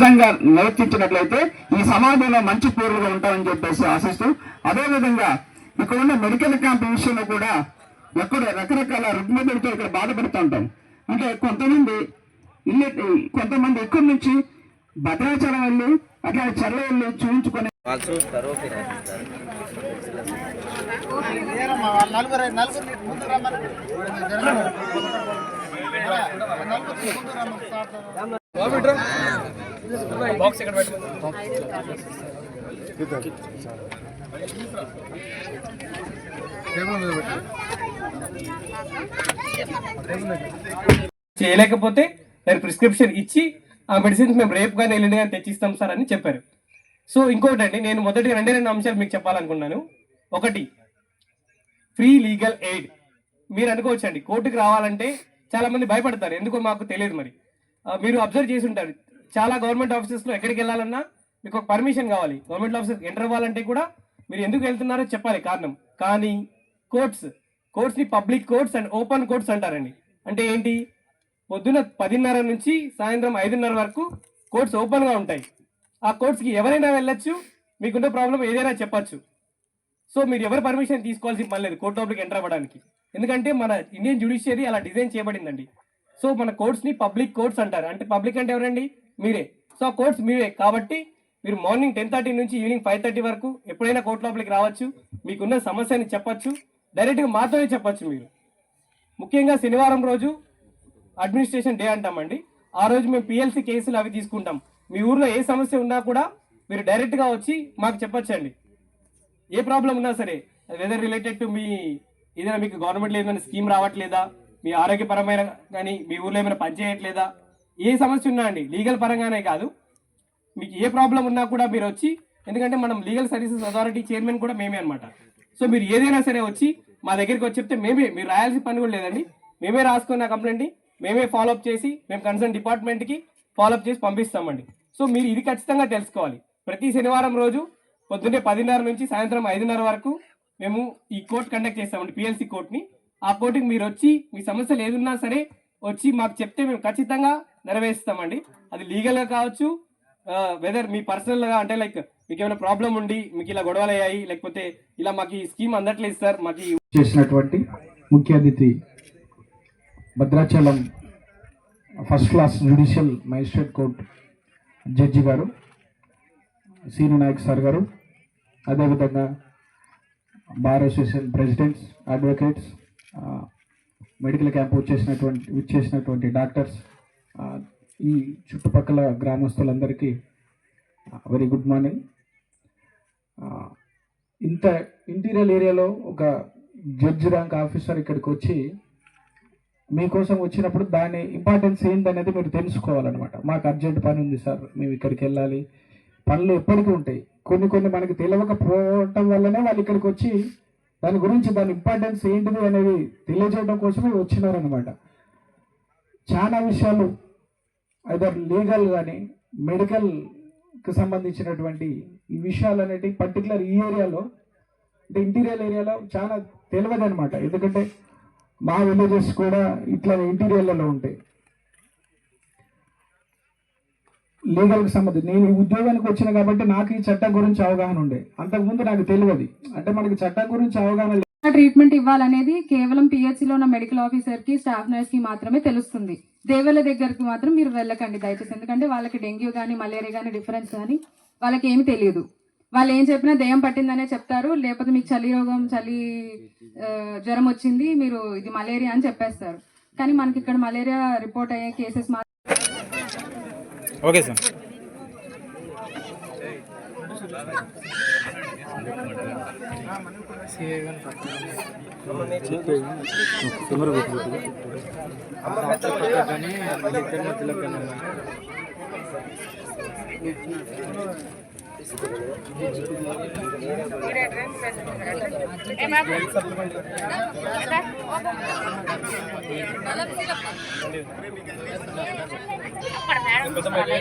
ఖచ్చితంగా నేర్పించినట్లయితే ఈ సమాజంలో మంచి పేరుగా ఉంటామని చెప్పేసి ఆశిస్తూ అదేవిధంగా ఇక్కడ ఉన్న మెడికల్ క్యాంప్ విషయంలో కూడా ఎక్కడ రకరకాల రుగ్మతులతో ఇక్కడ బాధపడుతూ ఉంటాం అంటే కొంతమంది ఇల్లు కొంతమంది ఇక్కడి నుంచి భద్రాచలం వెళ్ళి అట్లా చెర్ల వెళ్ళి చూపించుకొని నలుగురు చేయలేకపోతే దాని ప్రిస్క్రిప్షన్ ఇచ్చి ఆ మెడిసిన్స్ మేము రేపు కానీ ఎల్లుండి కానీ తెచ్చిస్తాం సార్ అని చెప్పారు. సో ఇంకోటి అండి నేను మొదటి రెండే రెండు అంశాలు మీకు చెప్పాలనుకున్నాను. ఒకటి ఫ్రీ లీగల్ ఎయిడ్. మీరు అనుకోవచ్చండి కోర్టుకు రావాలంటే చాలా మంది భయపడతారు ఎందుకో మాకు తెలియదు మరి. మీరు అబ్జర్వ్ చేసి ఉంటారు చాలా గవర్నమెంట్ ఆఫీసెస్లో ఎక్కడికి వెళ్ళాలన్నా మీకు ఒక పర్మిషన్ కావాలి. గవర్నమెంట్ ఆఫీసెస్ ఎంటర్ అవ్వాలంటే కూడా మీరు ఎందుకు వెళ్తున్నారో చెప్పాలి కారణం. కానీ courts కోర్ట్స్ని public courts and open courts అంటారండి. అంటే ఏంటి? పొద్దున పదిన్నర నుంచి సాయంత్రం ఐదున్నర వరకు కోర్ట్స్ ఓపెన్గా ఉంటాయి. ఆ కోర్ట్స్కి ఎవరైనా వెళ్ళొచ్చు మీకున్న ప్రాబ్లం ఏదైనా చెప్పచ్చు. సో మీరు ఎవరు పర్మిషన్ తీసుకోవాల్సి పని లేదు కోర్టు లోపలికి ఎంటర్ అవ్వడానికి. ఎందుకంటే మన ఇండియన్ జ్యుడిషియరీ అలా డిజైన్ చేయబడిందండి. సో మన కోర్ట్స్ని పబ్లిక్ కోర్ట్స్ అంటారు. అంటే పబ్లిక్ అంటే ఎవరండి? మీరే. సో ఆ కోర్ట్స్ మీరే కాబట్టి మీరు మార్నింగ్ టెన్ థర్టీ నుంచి ఈవినింగ్ ఫైవ్ థర్టీ వరకు ఎప్పుడైనా కోర్టు లోపలికి రావచ్చు. మీకున్న సమస్యని చెప్పచ్చు. డైరెక్ట్గా మాతోనే చెప్పచ్చు మీరు. ముఖ్యంగా శనివారం రోజు అడ్మినిస్ట్రేషన్ డే అంటామండి. ఆ రోజు మేము పిఎల్సీ కేసులు అవి తీసుకుంటాం. మీ ఊర్లో ఏ సమస్య ఉన్నా కూడా మీరు డైరెక్ట్గా వచ్చి మాకు చెప్పొచ్చండి. ఏ ప్రాబ్లం ఉన్నా సరే వెదర్ రిలేటెడ్ టు మీ ఏదైనా మీకు గవర్నమెంట్లో ఏదైనా స్కీమ్ రావట్లేదా? మీ ఆరోగ్యపరమైన కానీ మీ ఊర్లో ఏమైనా పనిచేయట్లేదా ఏ సమస్య ఉన్నా అండి లీగల్ పరంగానే కాదు. మీకు ఏ ప్రాబ్లం ఉన్నా కూడా మీరు వచ్చి ఎందుకంటే మనం లీగల్ సర్వీసెస్ అథారిటీ చైర్మన్ కూడా మేమే అనమాట సో మీరు ఏదైనా సరే వచ్చి మా దగ్గరికి వచ్చి చెప్తే మేమే మీరు రాయాల్సిన పని కూడా లేదండి. మేమే రాసుకున్న కంప్లైంట్ మేమే ఫాలోఅప్ చేసి మేము కన్సర్న్ డిపార్ట్మెంట్కి ఫాలోఅప్ చేసి పంపిస్తామండి. సో మీరు ఇది ఖచ్చితంగా తెలుసుకోవాలి. ప్రతి శనివారం రోజు పొద్దున్నే పదిన్నర నుంచి సాయంత్రం ఐదున్నర వరకు మేము ఈ కోర్ట్ కండక్ట్ చేస్తామండి పిఎల్సి కోర్ట్ని ఆ కోర్టుకి మీరు వచ్చి మీ సమస్యలు ఏదున్నా సరే వచ్చి మాకు చెప్తే మేము ఖచ్చితంగా నెరవేరుస్తామండి. అది లీగల్గా కావచ్చు వెదర్ మీ పర్సనల్గా అంటే లైక్ మీకు ఏమైనా ప్రాబ్లం ఉండి మీకు ఇలా గొడవలు అయ్యాయి లేకపోతే ఇలా మాకు ఈ స్కీమ్ అందట్లేదు సార్ మాకు చేసినటువంటి ముఖ్య అతిథి Bhadrachalam first class judicial magistrate court judge గారు సీను నాయక్ సార్ గారు అదేవిధంగా bar association presidents advocates medical camp వచ్చేసినటువంటి వచ్చేసినటువంటి డాక్టర్స్ ఈ చుట్టుపక్కల గ్రామస్తులందరికీ వెరీ గుడ్ మార్నింగ్ ఇంత ఇంటీరియల్ ఏరియాలో ఒక జడ్జ్ ర్యాంక్ ఆఫీసర్ ఇక్కడికి వచ్చి మీకోసం వచ్చినప్పుడు దాని ఇంపార్టెన్స్ ఏంటనేది మీరు తెలుసుకోవాలన్నమాట. మాకు అర్జెంట్ పని ఉంది సార్ మేము ఇక్కడికి వెళ్ళాలి. పనులు ఎప్పటికీ ఉంటాయి. కొన్ని కొన్ని మనకి తెలియకపోవటం వల్లనే వాళ్ళు ఇక్కడికి వచ్చి దాని గురించి దాని ఇంపార్టెన్స్ ఏంటిది అనేది తెలియజేయడం కోసమే వచ్చినారనమాట చాలా విషయాలు ఐదర్ లీగల్ కానీ మెడికల్కి సంబంధించినటువంటి ఈ విషయాలు అనేటివి పర్టికులర్ ఈ ఏరియాలో అంటే ఇంటీరియర్ ఏరియాలో చాలా తెలియదు అనమాట ఎందుకంటే మా విలేజెస్ కూడా ఇట్లా ఇంటీరియర్లలో ఉంటాయి. లీగల్కి సంబంధించి. నేను ఉద్యోగానికి వచ్చిన కాబట్టి నాకు ఈ చట్టం గురించి అవగాహన ఉండే. అంతకుముందు నాకు తెలియదు. అంటే మనకి చట్టం గురించి అవగాహన ట్రీట్మెంట్ ఇవ్వాలనేది కేవలం పిహెచ్సిలో లో ఉన్న మెడికల్ ఆఫీసర్కి స్టాఫ్ నర్స్కి మాత్రమే తెలుస్తుంది. దేవుళ్ళ దగ్గరికి మాత్రం మీరు వెళ్ళకండి దయచేసి. ఎందుకంటే వాళ్ళకి డెంగ్యూ కానీ మలేరియా కానీ డిఫరెన్స్ కానీ వాళ్ళకి ఏమి తెలియదు. వాళ్ళు ఏం చెప్పినా దెయ్యం పట్టిందనే చెప్తారు. లేకపోతే మీకు చలి రోగం చలి జ్వరం వచ్చింది మీరు ఇది మలేరియా అని చెప్పేస్తారు. కానీ మనకి ఇక్కడ మలేరియా రిపోర్ట్ అయ్యే కేసెస్ మాత్రం Ok, sir. ¿Qué es eso? ¿Qué es రూపాయలు